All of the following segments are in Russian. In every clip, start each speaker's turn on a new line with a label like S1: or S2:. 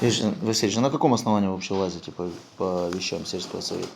S1: Васильевич, на каком основании вы вообще лазите по, по вещам сельского совета?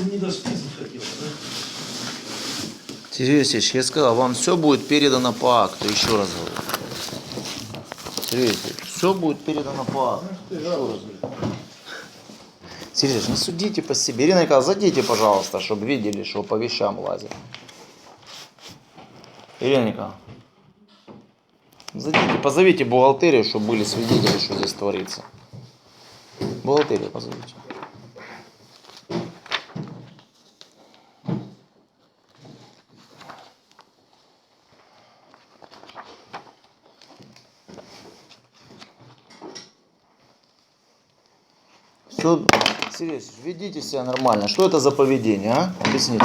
S2: Не досписать хотел, да?
S1: Сергей Васильевич, я сказал, вам все будет передано по акту, еще раз говорю. Сергей Васильевич, все будет передано по акту.
S2: Ты жалуешься.
S1: Сергей Васильевич, не судите по себе. Ирина Николаевна, зайдите, пожалуйста, чтобы видели, что по вещам лазят. Ирина Николаевна, зайдите, позовите бухгалтерию, чтобы были свидетели, что здесь творится. Бухгалтерию позовите. Сергей Васильевич, ведите себя нормально. Что это за поведение, а? Объясните.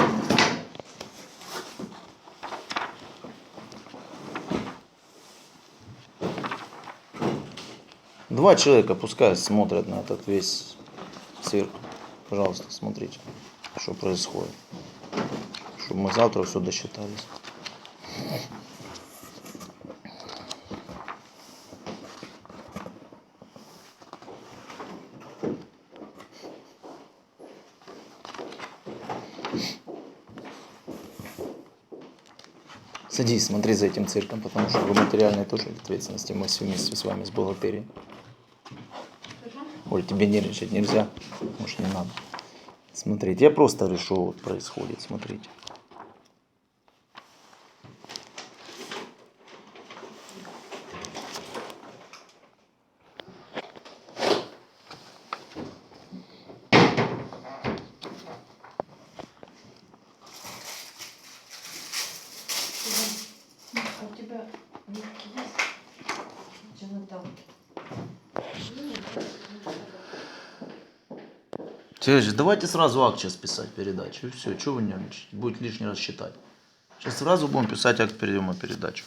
S1: Два человека пускай смотрят на этот весь цирк. Пожалуйста, смотрите, что происходит. Чтобы мы завтра все досчитались. Садись, смотри за этим цирком, потому что вы материальной тоже ответственности мы вместе с вами, с бухгалтерией. Оль, тебе нервничать нельзя, может не надо. Смотрите, я просто что вот происходит, смотрите. Сережа, давайте сразу акт сейчас писать передачу. И все, что вы нервничаете? Будет лишний раз считать. Сейчас сразу будем писать акт приема передачи.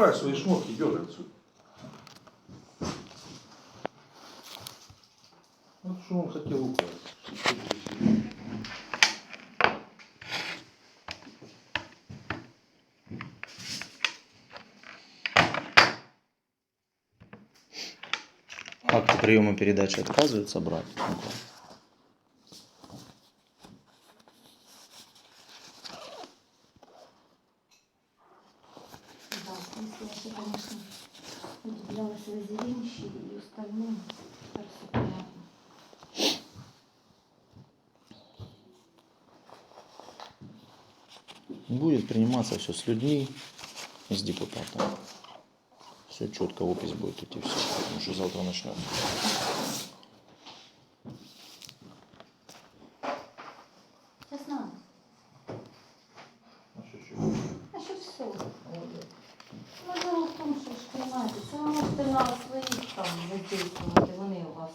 S3: Просто.
S2: Забирай свои шмотки, дергай отсюда. Вот что он хотел украсть.
S1: Акты приема передачи отказываются брать? Будет приниматься все с людьми, с депутатом. Все четко, опись будет идти все, потому что завтра начнется.
S3: Сейчас надо.
S2: А что еще?
S3: А що все? Ну, дело в тому, що ж приймається виписувати, вони у вас.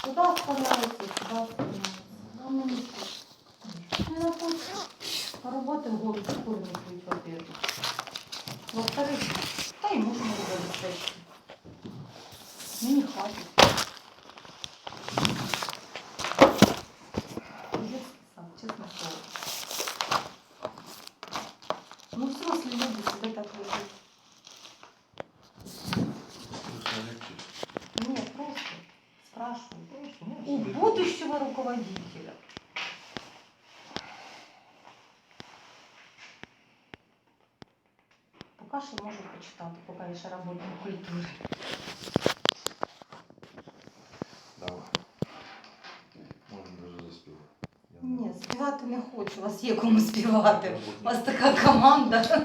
S3: Туди справляються, сюди справляються. А мені що? Не на почту. А роботи в голову шкуру не дають, во-первых. Во-вторых, та й можна забезпечити. Мені хватить. будущего руководителя. Поки що можу почитати, поки я ще работник культури.
S4: Давай. Можна даже заспівати. Я
S3: Ні, співати не хочу, у вас є кому співати. У вас така команда.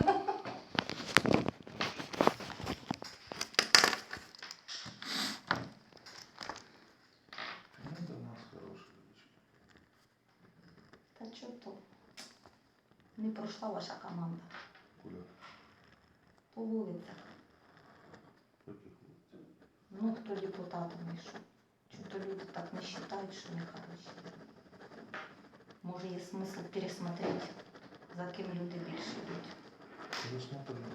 S3: пішла ваша команда?
S4: Куда?
S3: По вулицях. Ну, хто депутатом йшов. что-то люди так не считают, что не хороші. Может есть смысл пересмотреть, за кем люди больше більше йдуть.
S4: Пересмотрено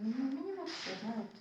S4: Ну Мені взагалі, знаєте.